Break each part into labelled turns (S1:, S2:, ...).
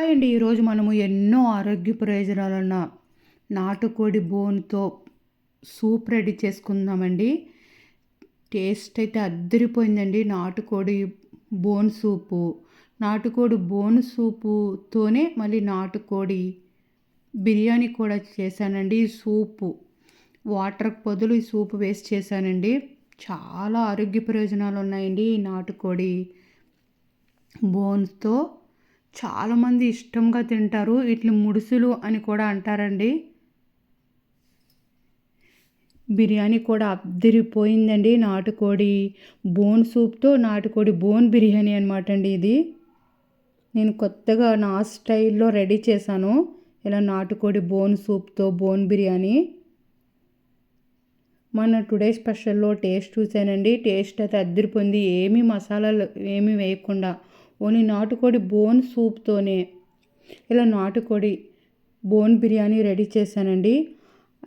S1: and ఈరోజు మనము ఎన్నో ఆరోగ్య ప్రయోజనాలన్న నాటుకోడి బోన్తో సూప్ రెడీ చేసుకుందామండి టేస్ట్ అయితే అద్దరిపోయిందండి నాటుకోడి బోన్ సూపు నాటుకోడి బోన్ సూపుతోనే మళ్ళీ నాటుకోడి బిర్యానీ కూడా చేశానండి ఈ సూపు వాటర్ బదులు ఈ సూపు వేస్ట్ చేశానండి చాలా ఆరోగ్య ప్రయోజనాలు ఉన్నాయండి ఈ నాటుకోడి బోన్స్తో చాలామంది ఇష్టంగా తింటారు వీటిని ముడుసులు అని కూడా అంటారండి బిర్యానీ కూడా అద్దరిపోయిందండి నాటుకోడి బోన్ సూప్తో నాటుకోడి బోన్ బిర్యానీ అనమాట అండి ఇది నేను కొత్తగా నా స్టైల్లో రెడీ చేశాను ఇలా నాటుకోడి బోన్ సూప్తో బోన్ బిర్యానీ మన టుడే స్పెషల్లో టేస్ట్ చూసానండి టేస్ట్ అయితే అద్దరిపోయింది ఏమీ మసాలాలు ఏమీ వేయకుండా ఓన్లీ నాటుకోడి బోన్ సూప్తోనే ఇలా నాటుకోడి బోన్ బిర్యానీ రెడీ చేశానండి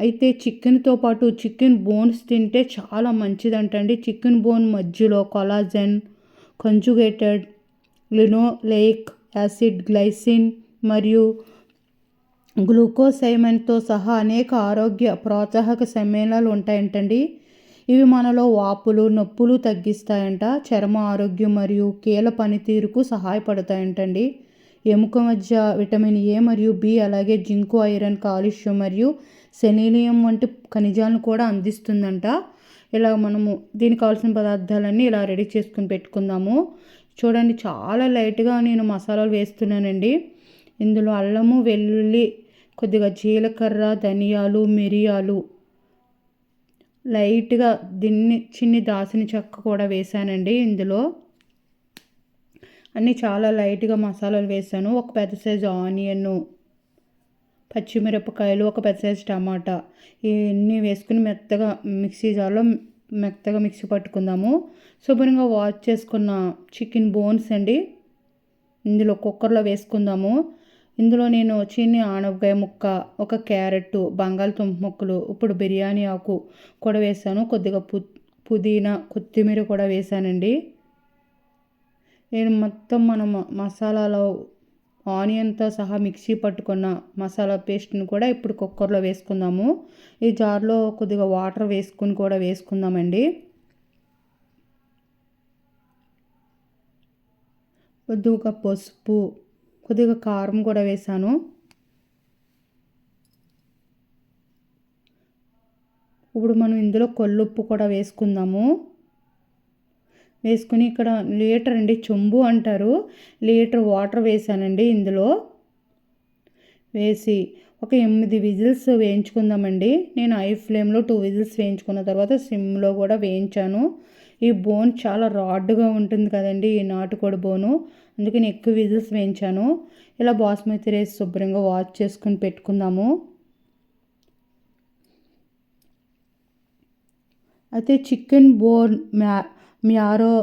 S1: అయితే చికెన్తో పాటు చికెన్ బోన్స్ తింటే చాలా మంచిదంటండి చికెన్ బోన్ మధ్యలో collagen conjugated linoleic acid glycine మరియు గ్లూకోసైమన్తో సహా అనేక ఆరోగ్య ప్రోత్సాహక సమ్మేళనాలు ఉంటాయంటండి ఇవి మనలో వాపులు నొప్పులు తగ్గిస్తాయంట చర్మ ఆరోగ్యం మరియు కీల పనితీరుకు సహాయపడతాయంటండి ఎముక మధ్య విటమిన్ ఏ మరియు బి అలాగే జింకు ఐరన్ కాలుష్యం మరియు సెనీలియం వంటి ఖనిజాలను కూడా అందిస్తుందంట ఇలా మనము దీనికి కావాల్సిన పదార్థాలన్నీ ఇలా రెడీ చేసుకుని పెట్టుకుందాము చూడండి చాలా లైట్గా నేను మసాలాలు వేస్తున్నానండి ఇందులో అల్లము వెల్లుల్లి కొద్దిగా జీలకర్ర ధనియాలు మిరియాలు లైట్గా దీన్ని చిన్ని దాసిని చెక్క కూడా వేశానండి ఇందులో అన్నీ చాలా లైట్గా మసాలాలు వేసాను ఒక పెద్ద సైజు ఆనియన్ పచ్చిమిరపకాయలు ఒక పెద్ద సైజు టమాటా ఇవన్నీ వేసుకుని మెత్తగా మిక్సీ జార్లో మెత్తగా మిక్సీ పట్టుకుందాము శుభ్రంగా వాష్ చేసుకున్న చికెన్ బోన్స్ అండి ఇందులో కుక్కర్లో వేసుకుందాము ఇందులో నేను చిన్ని ఆనపకాయ ముక్క ఒక క్యారెట్ బంగాళదుంప ముక్కలు ఇప్పుడు బిర్యానీ ఆకు కూడా వేసాను కొద్దిగా పు పుదీనా కొత్తిమీర కూడా వేసానండి నేను మొత్తం మనం మసాలాలో ఆనియన్తో సహా మిక్సీ పట్టుకున్న మసాలా పేస్ట్ని కూడా ఇప్పుడు కుక్కర్లో వేసుకుందాము ఈ జార్లో కొద్దిగా వాటర్ వేసుకుని కూడా వేసుకుందామండి కొద్దిగా పసుపు కొద్దిగా కారం కూడా వేసాను ఇప్పుడు మనం ఇందులో కొల్లుప్పు కూడా వేసుకుందాము వేసుకుని ఇక్కడ లీటర్ అండి చెంబు అంటారు లీటర్ వాటర్ వేసానండి ఇందులో వేసి ఒక ఎనిమిది విజిల్స్ వేయించుకుందామండి నేను ఐ ఫ్లేమ్లో టూ విజిల్స్ వేయించుకున్న తర్వాత సిమ్లో కూడా వేయించాను ఈ బోన్ చాలా రాడ్గా ఉంటుంది కదండి ఈ నాటుకోడి బోను అందుకని ఎక్కువ విజిల్స్ వేయించాను ఇలా బాస్మతి రైస్ శుభ్రంగా వాష్ చేసుకుని పెట్టుకుందాము అయితే చికెన్ బోర్ మ్యా మ్యారో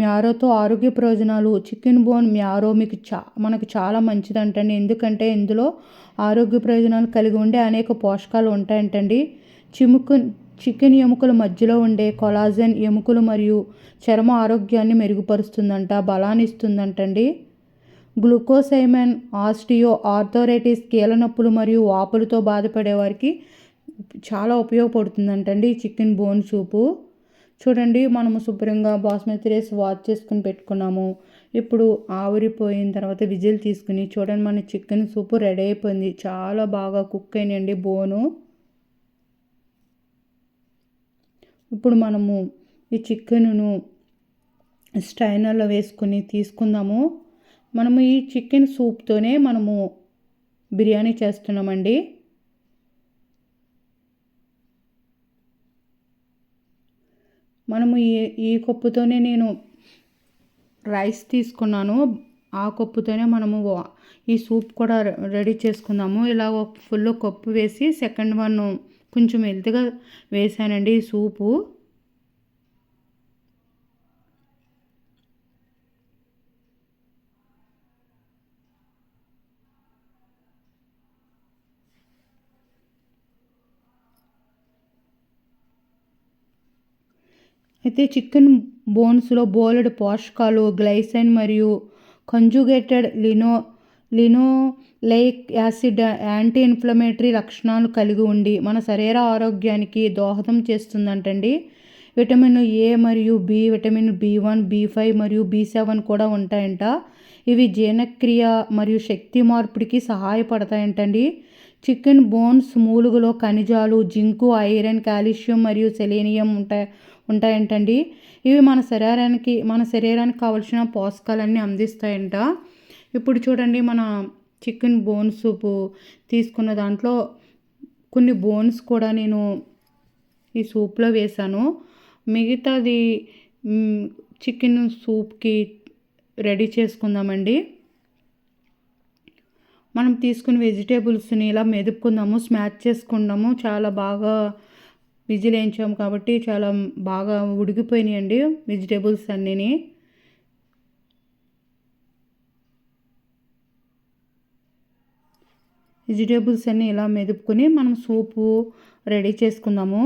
S1: మ్యారోతో ఆరోగ్య ప్రయోజనాలు చికెన్ బోన్ మ్యారో మీకు చా మనకు చాలా మంచిదంటండి ఎందుకంటే ఇందులో ఆరోగ్య ప్రయోజనాలు కలిగి ఉండే అనేక పోషకాలు ఉంటాయంటండి చిముకు చికెన్ ఎముకల మధ్యలో ఉండే కొలాజన్ ఎముకలు మరియు చర్మ ఆరోగ్యాన్ని మెరుగుపరుస్తుందంట ఇస్తుందంటండి గ్లూకోసైమన్ ఆస్టియో ఆర్థోరైటిస్ కీలనొప్పులు నొప్పులు మరియు వాపులతో బాధపడేవారికి చాలా ఉపయోగపడుతుందంటండి చికెన్ బోన్ సూపు చూడండి మనము శుభ్రంగా బాస్మతి రైస్ వాష్ చేసుకుని పెట్టుకున్నాము ఇప్పుడు ఆవిరిపోయిన తర్వాత విజిల్ తీసుకుని చూడండి మన చికెన్ సూపు రెడీ అయిపోయింది చాలా బాగా కుక్ అయినండి బోను ఇప్పుడు మనము ఈ చికెన్ను స్ట్రైనర్లో వేసుకుని తీసుకుందాము మనము ఈ చికెన్ సూప్తోనే మనము బిర్యానీ చేస్తున్నామండి మనము ఈ ఈ కప్పుతోనే నేను రైస్ తీసుకున్నాను ఆ కప్పుతోనే మనము ఈ సూప్ కూడా రెడీ చేసుకుందాము ఇలా ఫుల్ కప్పు వేసి సెకండ్ వన్ కొంచెం ఎంతగా వేసానండి సూపు అయితే చికెన్ బోన్స్లో బోలెడ్ పోషకాలు గ్లైసైన్ మరియు కంజుగేటెడ్ లినో లినోలైక్ యాసిడ్ యాంటీ ఇన్ఫ్లమేటరీ లక్షణాలు కలిగి ఉండి మన శరీర ఆరోగ్యానికి దోహదం చేస్తుందంటండి విటమిన్ ఏ మరియు B vitamin B one B five మరియు బి సెవెన్ కూడా ఉంటాయంట ఇవి జీర్ణక్రియ మరియు శక్తి మార్పిడికి సహాయపడతాయంటండి చికెన్ బోన్స్ మూలుగులో ఖనిజాలు జింకు ఐరన్ కాల్షియం మరియు సెలీనియం ఉంటాయి ఉంటాయంటండి ఇవి మన శరీరానికి మన శరీరానికి కావలసిన పోషకాలన్నీ అందిస్తాయంట ఇప్పుడు చూడండి మన చికెన్ బోన్ సూపు తీసుకున్న దాంట్లో కొన్ని బోన్స్ కూడా నేను ఈ సూప్లో వేశాను మిగతాది చికెన్ సూప్కి రెడీ చేసుకుందామండి మనం తీసుకుని వెజిటేబుల్స్ని ఇలా మెదుపుకుందాము స్మాచ్ చేసుకుందాము చాలా బాగా విజిల్ వేయించాము కాబట్టి చాలా బాగా ఉడికిపోయినాయండి వెజిటేబుల్స్ అన్నీని వెజిటేబుల్స్ అన్నీ ఇలా మెదుపుకొని మనం సూపు రెడీ చేసుకుందాము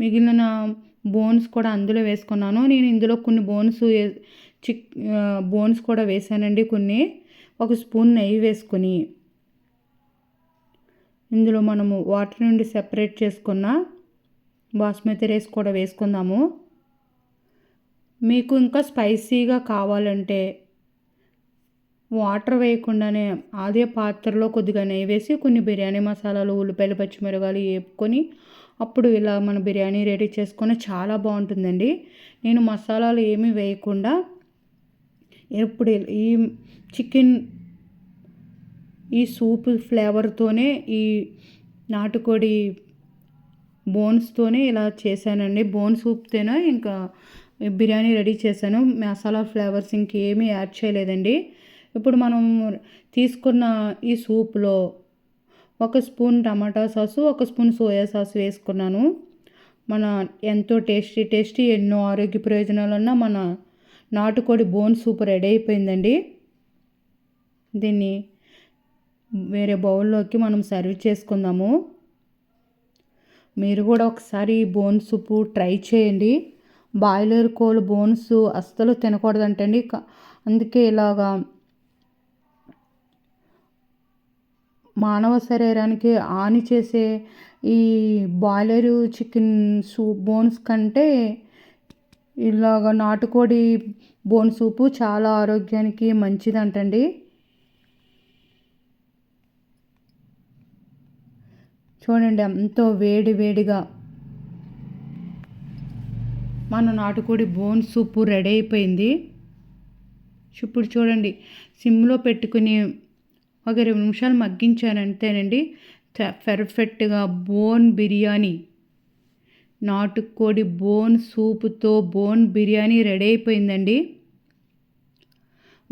S1: మిగిలిన బోన్స్ కూడా అందులో వేసుకున్నాను నేను ఇందులో కొన్ని బోన్స్ చిక్ బోన్స్ కూడా వేసానండి కొన్ని ఒక స్పూన్ నెయ్యి వేసుకొని ఇందులో మనము వాటర్ నుండి సెపరేట్ చేసుకున్న బాస్మతి రైస్ కూడా వేసుకుందాము మీకు ఇంకా స్పైసీగా కావాలంటే వాటర్ వేయకుండానే అదే పాత్రలో కొద్దిగా నెయ్యి వేసి కొన్ని బిర్యానీ మసాలాలు ఉల్లిపాయలు పచ్చిమిరగాలు వేపుకొని అప్పుడు ఇలా మన బిర్యానీ రెడీ చేసుకొని చాలా బాగుంటుందండి నేను మసాలాలు ఏమీ వేయకుండా ఇప్పుడు ఈ చికెన్ ఈ సూప్ ఫ్లేవర్తోనే ఈ నాటుకోడి బోన్స్తోనే ఇలా చేశానండి బోన్ సూప్తోనే ఇంకా బిర్యానీ రెడీ చేశాను మసాలా ఫ్లేవర్స్ ఇంకేమీ యాడ్ చేయలేదండి ఇప్పుడు మనం తీసుకున్న ఈ సూప్లో ఒక స్పూన్ టమాటా సాసు ఒక స్పూన్ సోయా సాస్ వేసుకున్నాను మన ఎంతో టేస్టీ టేస్టీ ఎన్నో ఆరోగ్య ప్రయోజనాలున్న మన నాటుకోడి బోన్ సూప్ రెడీ అయిపోయిందండి దీన్ని వేరే బౌల్లోకి మనం సర్వ్ చేసుకుందాము మీరు కూడా ఒకసారి ఈ బోన్ సూపు ట్రై చేయండి బాయిలర్ కోళ్ళు బోన్స్ అస్సలు తినకూడదంటండి అందుకే ఇలాగా మానవ శరీరానికి హాని చేసే ఈ బాయిలరు చికెన్ సూప్ బోన్స్ కంటే ఇలాగ నాటుకోడి బోన్ సూపు చాలా ఆరోగ్యానికి మంచిదంటండి చూడండి ఎంతో వేడి వేడిగా మన నాటుకోడి బోన్ సూపు రెడీ అయిపోయింది ఇప్పుడు చూడండి సిమ్లో పెట్టుకుని ఒక ఇరవై నిమిషాలు మగ్గించానంతేనండి పెర్ఫెక్ట్గా బోన్ బిర్యానీ నాటుకోడి బోన్ సూపుతో బోన్ బిర్యానీ రెడీ అయిపోయిందండి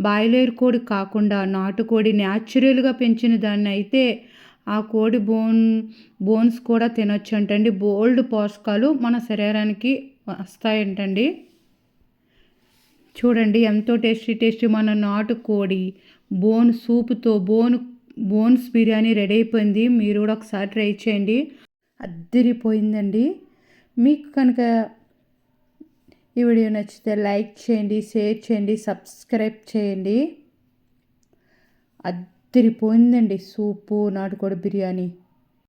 S1: బాయిలేరు కోడి కాకుండా నాటుకోడి న్యాచురల్గా పెంచిన దాన్ని అయితే ఆ కోడి బోన్ బోన్స్ కూడా తినొచ్చు అంటండి బోల్డ్ పోషకాలు మన శరీరానికి వస్తాయంటండి చూడండి ఎంతో టేస్టీ టేస్టీ మన నాటుకోడి బోన్ సూపుతో బోన్ బోన్స్ బిర్యానీ రెడీ అయిపోయింది మీరు కూడా ఒకసారి ట్రై చేయండి అద్దరిపోయిందండి మీకు కనుక ఈ వీడియో నచ్చితే లైక్ చేయండి షేర్ చేయండి సబ్స్క్రైబ్ చేయండి అద్దరిపోయిందండి సూపు నాటుకోడి బిర్యానీ